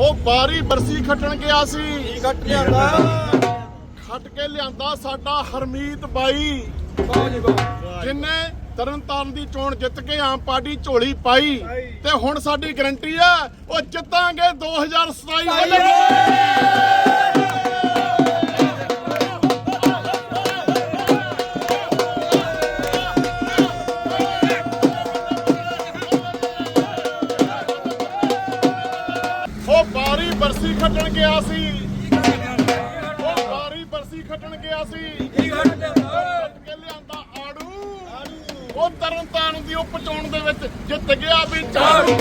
ਉਹ ਬਾਰੀ ਬਰਸੀ ਖੱਟਣ ਗਿਆ ਸੀ। ਕੱਟ ਲਿਆਂਦਾ। ਖੱਟ ਕੇ ਲਿਆਂਦਾ ਸਾਡਾ ਹਰਮੀਤ ਬਾਈ। ਵਾਹ ਜੀ ਵਾਹ। ਜਿਨੇ ਤਰਨਤਾਰਨ ਦੀ ਚੋਣ ਜਿੱਤ ਕੇ ਆਮ ਪਾਰਟੀ ਝੋਲੀ ਪਾਈ ਤੇ ਹੁਣ ਸਾਡੀ ਗਰੰਟੀ ਆ ਉਹ ਜਿੱਤਾਂਗੇ 2027 ਵੱਲ। ਉਹ ਤਰਨ ਤਾਰਨ ਦੀ ਉਪ ਚੋਣ ਦੇ ਵਿੱਚ ਜਿੱਤ ਗਿਆ ਵੀ ਝਾੜੂ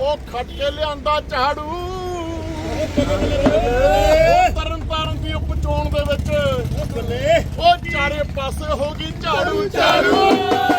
ਉਹ ਖੱਟ ਕੇ ਲਿਆਂਦਾ ਝਾੜੂ। ਚੋਣ ਦੇ ਵਿੱਚ ਉਹ ਚਾਰੇ ਪਾਸੇ ਹੋ ਗਈ ਝਾੜੂ ਝਾੜੂ।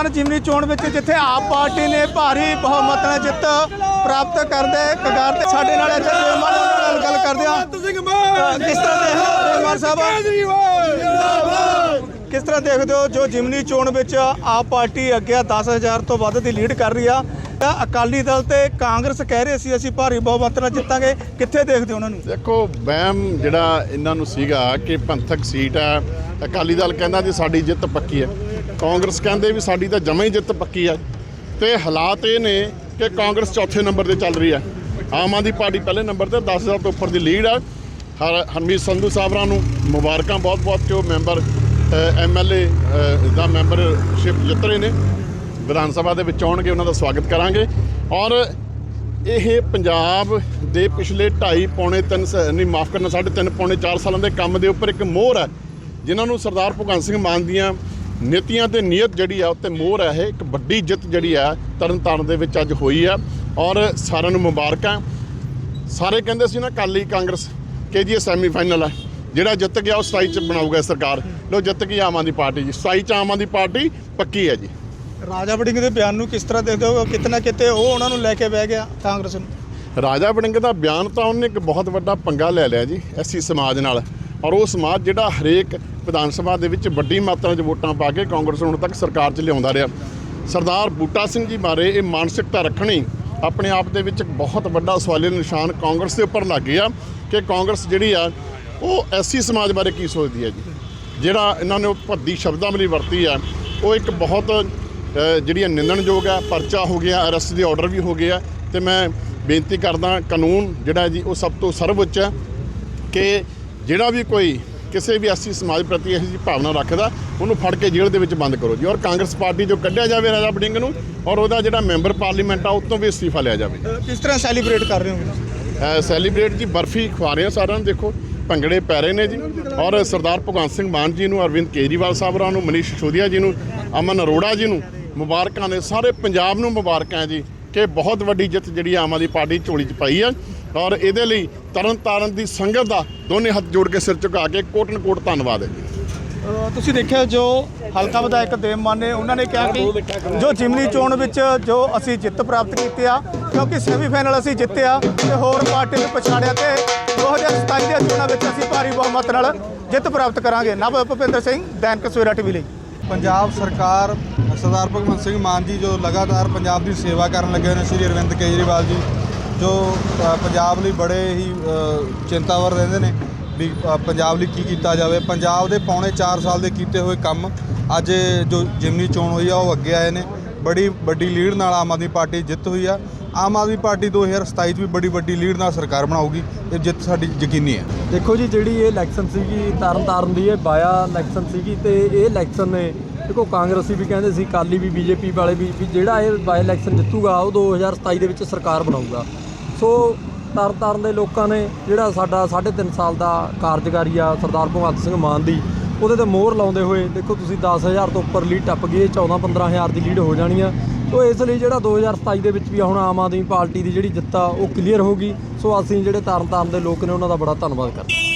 ਤਰਨਤਾਰਨ ਜਿਮਨੀ ਚੋਣ ਵਿੱਚ ਜਿੱਥੇ ਆਪ ਪਾਰਟੀ ਨੇ ਭਾਰੀ ਬਹੁਮਤ ਨਾਲ ਜਿੱਤ ਪ੍ਰਾਪਤ ਕਰਦੇ ਕਗਾਰ ਤੇ ਸਾਡੇ ਨਾਲ ਇੱਥੇ ਬੇਮਾਨ ਨਾਲ ਗੱਲ ਕਰਦੇ ਆ ਕਿਸ ਤਰ੍ਹਾਂ ਦੇਖਦੇ ਹੋ ਸਾਹਿਬ? ਕਿਸ ਤਰ੍ਹਾਂ ਦੇਖਦੇ ਹੋ ਜੋ ਜਿਮਨੀ ਚੋਣ ਵਿੱਚ ਆਪ ਪਾਰਟੀ ਅੱਗੇ ਆ 10000 ਤੋਂ ਵੱਧ ਦੀ ਲੀਡ ਕਰ ਰਹੀ ਆ? ਤਾਂ ਅਕਾਲੀ ਦਲ ਤੇ ਕਾਂਗਰਸ ਕਹਿ ਰਹੇ ਸੀ ਅਸੀਂ ਭਾਰੀ ਬਹੁਮਤ ਨਾਲ ਜਿੱਤਾਂਗੇ। ਕਿੱਥੇ ਦੇਖਦੇ ਹੋ ਉਹਨਾਂ ਨੂੰ? ਦੇਖੋ ਵਹਿਮ ਜਿਹੜਾ ਇਹਨਾਂ ਨੂੰ ਸੀਗਾ ਕਿ ਪੰਥਕ ਸੀਟ ਹੈ ਅਕਾਲੀ ਦਲ ਕਹਿੰਦਾ ਜੀ ਸਾਡੀ ਜਿੱਤ ਪੱਕੀ ਹੈ। ਕਾਂਗਰਸ ਕਹਿੰਦੇ ਵੀ ਸਾਡੀ ਤਾਂ ਜਮਾਂ ਹੀ ਜਿੱਤ ਪੱਕੀ ਹੈ ਤੇ ਹਾਲਾਤ ਇਹ ਨੇ ਕਿ ਕਾਂਗਰਸ ਚੌਥੇ ਨੰਬਰ ਤੇ ਚੱਲ ਰਹੀ ਹੈ ਆਮ ਆਦਮੀ ਪਾਰਟੀ ਪਹਿਲੇ ਨੰਬਰ ਤੇ 10000 ਤੋਂ ਉੱਪਰ ਦੀ ਲੀਡ ਹੈ ਹਰ, ਹਰਮੀਤ ਸੰਧੂ ਸਾਹਿਬਰਾਂ ਨੂੰ ਮੁਬਾਰਕਾਂ ਬਹੁਤ-ਬਹੁਤ ਕਿ ਉਹ ਮੈਂਬਰ ਐਮਐਲਏ ਦਾ ਮੈਂਬਰਸ਼ਿਪ ਜਿੱਤ ਰਹੇ ਨੇ। ਵਿਧਾਨ ਸਭਾ ਦੇ ਵਿੱਚ ਆਉਣਗੇ, ਉਹਨਾਂ ਦਾ ਸਵਾਗਤ ਕਰਾਂਗੇ। ਔਰ ਇਹ ਪੰਜਾਬ ਦੇ ਪਿਛਲੇ 2.5 ਪੌਣੇ 3 ਨਹੀਂ, ਮਾਫ ਕਰਨਾ 3.5 ਪੌਣੇ 4 ਸਾਲਾਂ ਦੇ ਕੰਮ ਦੇ ਉੱਪਰ ਇੱਕ ਮੋਹਰ ਹੈ ਜਿਨ੍ਹਾਂ ਨੂੰ ਸਰਦਾਰ ਭਗਵੰਤ ਸਿੰਘ ਮਾਨ ਦੀਆਂ ਨੀਤੀਆਂ ਤੇ ਨੀਅਤ ਜਿਹੜੀ ਆ ਉੱਤੇ ਮੋਹਰ ਹੈ ਇਹ ਇੱਕ ਵੱਡੀ ਜਿੱਤ ਜਿਹੜੀ ਆ ਤਰਨਤਾਰਨ ਦੇ ਵਿੱਚ ਅੱਜ ਹੋਈ ਆ। ਔਰ ਸਾਰਿਆਂ ਨੂੰ ਮੁਬਾਰਕਾਂ। ਸਾਰੇ ਕਹਿੰਦੇ ਸੀ ਨਾ ਕਾਲੀ ਕਾਂਗਰਸ ਕਿ ਜੀ ਇਹ ਸੈਮੀਫਾਈਨਲ ਹੈ ਜਿਹੜਾ ਜਿੱਤ ਗਿਆ ਉਹ 27 ਚ ਬਣਾਊਗਾ ਸਰਕਾਰ। ਲੋ ਜਿੱਤ ਗਈ ਆਮ ਆਦਮੀ ਪਾਰਟੀ ਜੀ। 27 ਚ ਆਮ ਆਦਮੀ ਪਾਰਟੀ ਪੱਕੀ ਹੈ ਜੀ। ਰਾਜਾ ਵੜਿੰਗ ਦੇ ਬਿਆਨ ਨੂੰ ਕਿਸ ਤਰ੍ਹਾਂ ਦੇਖਦੇ ਹੋ? ਕਿਤਨਾ ਕਿਤੇ ਉਹ ਉਹਨਾਂ ਨੂੰ ਲੈ ਕੇ ਬਹਿ ਗਿਆ ਕਾਂਗਰਸ ਨੂੰ? ਰਾਜਾ ਵੜਿੰਗ ਦਾ ਬਿਆਨ ਤਾਂ ਉਹਨੇ ਇੱਕ ਬਹੁਤ ਵੱਡਾ ਪੰਗਾ ਲੈ ਲਿਆ ਜੀ ਐਸੀ ਸਮਾਜ ਨਾਲ। ਔਰ ਉਹ ਸਮਾਜ ਜਿਹੜਾ ਹਰੇਕ ਵਿਧਾਨ ਸਭਾ ਦੇ ਵਿੱਚ ਵੱਡੀ ਮਾਤਰਾ 'ਚ ਵੋਟਾਂ ਪਾ ਕੇ ਕਾਂਗਰਸ ਹੁਣ ਤੱਕ ਸਰਕਾਰ 'ਚ ਲਿਆਉਂਦਾ ਰਿਹਾ। ਸਰਦਾਰ ਬੂਟਾ ਸਿੰਘ ਜੀ ਬਾਰੇ ਇਹ ਮਾਨਸਿਕਤਾ ਰੱਖਣੀ ਆਪਣੇ ਆਪ ਦੇ ਵਿੱਚ ਇੱਕ ਬਹੁਤ ਵੱਡਾ ਸਵਾਲੀ ਨਿਸ਼ਾਨ ਕਾਂਗਰਸ ਦੇ ਉੱਪਰ ਲੱਗ ਗਿਆ ਕਿ ਕਾਂਗਰਸ ਜਿਹੜੀ ਆ ਉਹ ਐਸੀ ਸਮਾਜ ਬਾਰੇ ਕੀ ਸੋਚਦੀ ਹੈ ਜੀ? ਜਿਹੜਾ ਇਹਨਾਂ ਨੇ ਉਹ ਭੱਦੀ ਸ਼ਬਦਾਵਲੀ ਵਰਤੀ ਆ ਉਹ ਇੱਕ ਬਹੁਤ ਅ, ਜਿਹੜੀ ਹੈ ਨਿੰਦਣਯੋਗ ਹੈ ਪਰਚਾ ਹੋ ਗਿਆ ਅਰੈਸਟ ਦੇ ਆਰਡਰ ਵੀ ਹੋ ਗਿਆ ਆ। ਤੇ ਮੈਂ ਬੇਨਤੀ ਕਰਦਾ ਕਾਨੂੰਨ ਜਿਹੜਾ ਜੀ ਉਹ ਸਭ ਤੋਂ ਸਰਵਉੱਚ ਹੈ ਕਿ ਜਿਹੜਾ ਵੀ ਕੋਈ ਕਿਸੇ ਵੀ ਐਸੀ ਸਮਾਜ ਪ੍ਰਤੀ ਇਹੋ ਜਿਹੀ ਭਾਵਨਾ ਰੱਖਦਾ ਉਹਨੂੰ ਫੜ ਕੇ ਜੇਲ੍ਹ ਦੇ ਵਿੱਚ ਬੰਦ ਕਰੋ ਜੀ। ਔਰ ਕਾਂਗਰਸ ਪਾਰਟੀ ਜੋ ਕੱਢਿਆ ਜਾਵੇ ਰਾਜਾ ਬਡਿੰਗ ਨੂੰ ਔਰ ਉਹਦਾ ਜਿਹੜਾ ਮੈਂਬਰ ਪਾਰਲੀਮੈਂਟ ਆ ਉਹ ਤੋਂ ਵੀ ਅਸਤੀਫਾ ਲਿਆ ਜਾਵੇ। ਕਿਸ ਤਰ੍ਹਾਂ ਸੈਲੀਬ੍ਰੇਟ ਕਰ ਰਹੇ ਹੋ ਸੈਲੀਬ੍ਰੇਟ ਜੀ ਬਰਫੀ ਖਵਾ ਰਹੇ ਆ ਸਾਰਿਆਂ ਨੂੰ ਦੇਖੋ ਭੰਗੜੇ ਪੈ ਰਹੇ ਨੇ ਜੀ। ਔਰ ਸਰਦਾਰ ਭਗਵੰਤ ਸਿੰਘ ਮਾਨ ਜੀ ਨੂੰ ਅਰਵਿੰਦ ਕੇਜਰੀਵਾਲ ਸਾਹਿਬਰਾਂ ਨੂੰ ਮਨੀਸ਼ ਸਿਸੋਦੀਆ ਜੀ ਨੂੰ ਅਮਨ ਅਰੋੜਾ ਜੀ ਨੂੰ ਮੁਬਾਰਕਾਂ ਨੇ। ਸਾਰੇ ਪੰਜਾਬ ਨੂੰ ਮੁਬਾਰਕਾਂ ਜੀ ਕਿ ਬਹੁਤ ਵੱਡੀ ਜਿੱਤ ਜਿਹੜੀ ਆਮ ਆਦਮੀ ਪਾਰਟੀ ਝੋਲੀ 'ਚ ਪਾਈ ਹੈ ਔਰ ਇਹਦੇ ਲਈ ਤਰਨ ਤਾਰਨ ਦੀ ਸੰਗਤ ਦਾ ਦੋਨੇ ਹੱਥ ਜੋੜ ਕੇ ਸਿਰ ਝੁਕਾ ਕੇ ਕੋਟਨ ਕੋਟ ਧੰਨਵਾਦ ਹੈ ਤੁਸੀਂ ਦੇਖਿਆ ਜੋ ਹਲਕਾ ਵਿਧਾਇਕ ਦੇਵ ਮਾਨ ਨੇ ਉਹਨਾਂ ਨੇ ਕਿਹਾ ਕਿ ਜੋ ਜਿਮਨੀ ਚੋਣ ਵਿੱਚ ਜੋ ਅਸੀਂ ਜਿੱਤ ਪ੍ਰਾਪਤ ਕੀਤੀ ਆ ਕਿਉਂਕਿ ਸੈਮੀਫਾਈਨਲ ਅਸੀਂ ਜਿੱਤਿਆ ਤੇ ਹੋਰ ਪਾਰਟੀ ਨੂੰ ਪਛਾੜਿਆ ਤੇ 2027 ਦੀਆਂ ਚੋਣਾਂ ਵਿੱਚ ਅਸੀਂ ਭਾਰੀ ਬਹੁਮਤ ਨਾਲ ਜਿੱਤ ਪ੍ਰਾਪਤ ਕਰਾਂਗੇ। ਨਵ ਭੁਪਿੰਦਰ ਸਿੰਘ ਦੈਨਿਕ ਸਵੇਰਾ ਟੀਵੀ ਲਈ। ਪੰਜਾਬ ਸਰਕਾਰ ਸਰਦਾਰ ਭਗਵੰਤ ਸਿੰਘ ਮਾਨ ਜੀ ਜੋ ਲਗਾਤਾਰ ਪੰਜਾਬ ਦੀ ਸੇਵਾ ਕਰਨ ਲੱਗੇ ਨੇ ਸ਼੍ਰੀ ਅਰਵਿੰਦ ਕੇਜਰੀਵਾਲ ਜੀ ਜੋ ਪੰਜਾਬ ਲਈ ਬੜੇ ਹੀ ਚਿੰਤਾਵਰ ਰਹਿੰਦੇ ਨੇ ਵੀ ਪੰਜਾਬ ਲਈ ਕੀ ਕੀਤਾ ਜਾਵੇ। ਪੰਜਾਬ ਦੇ ਪੌਣੇ 4 ਸਾਲ ਦੇ ਕੀਤੇ ਹੋਏ ਕੰਮ ਅੱਜ ਜੋ ਜਿਮਨੀ ਚੋਣ ਹੋਈ ਆ, ਉਹ ਅੱਗੇ ਆਏ ਨੇ। ਬੜੀ ਵੱਡੀ ਲੀਡ ਨਾਲ ਆਮ ਆਦਮੀ ਪਾਰਟੀ ਜਿੱਤ ਹੋਈ ਆ। ਆਮ ਆਦਮੀ ਪਾਰਟੀ 2027 'ਚ ਵੀ ਬੜੀ ਵੱਡੀ ਲੀਡ ਨਾਲ ਸਰਕਾਰ ਬਣਾਊਗੀ। ਇਹ ਜਿੱਤ ਸਾਡੀ ਯਕੀਨੀ ਹੈ। ਦੇਖੋ ਜੀ, ਜਿਹੜੀ ਇਹ ਇਲੈਕਸ਼ਨ ਸੀਗੀ ਤਰਨ ਤਾਰਨ ਦੀ ਇਹ ਬਾਇਆ ਇਲੈਕਸ਼ਨ ਸੀਗੀ ਤੇ ਇਹ ਇਲੈਕਸ਼ਨ ਨੇ, ਦੇਖੋ ਕਾਂਗਰਸੀ ਵੀ ਕਹਿੰਦੇ ਸੀ ਕਾਲੀ ਵੀ, ਬੀਜੇਪੀ ਵਾਲੇ ਵੀ ਜਿਹੜਾ ਇਹ ਬਾਇਆ ਇਲੈਕਸ਼ਨ ਜਿੱਤੂਗਾ, ਉਹ 2027 ਦੇ ਵਿੱਚ ਸਰਕਾਰ ਬਣਾਊਗਾ। ਸੋ ਤਰਨ ਤਾਰਨ ਦੇ ਲੋਕਾਂ ਨੇ ਜਿਹੜਾ ਸਾਡਾ 3.5 ਸਾਲ ਦਾ ਕਾਰਜਕਾਰੀ ਆ ਸਰਦਾਰ ਭਗਵੰਤ ਸਿੰਘ ਮਾਨ ਦੀ, ਉਹਦੇ ਤੇ ਮੋਹਰ ਲਾਉਂਦੇ ਹੋਏ ਦੇਖੋ ਤੁਸੀਂ 10000 ਤੋਂ ਉੱਪਰ ਲੀਡ ਟੱਪ ਗਈ 14 15000 ਦੀ ਲੀਡ ਹੋ ਜਾਣੀ ਆ। ਸੋ ਇਸ ਲਈ ਜਿਹੜਾ 2027 ਦੇ ਵਿੱਚ ਵੀ ਹੁਣ ਆਮ ਆਦਮੀ ਪਾਰਟੀ ਦੀ ਜਿਹੜੀ ਜਿੱਤ ਆ, ਉਹ ਕਲੀਅਰ ਹੋ ਗਈ। ਸੋ ਅਸੀਂ ਜਿਹੜੇ ਤਰਨ ਤਾਰਨ ਦੇ ਲੋਕ ਨੇ, ਉਹਨਾਂ ਦਾ ਬੜਾ ਧੰਨਵਾਦ ਕਰਦੇ ਹਾਂ।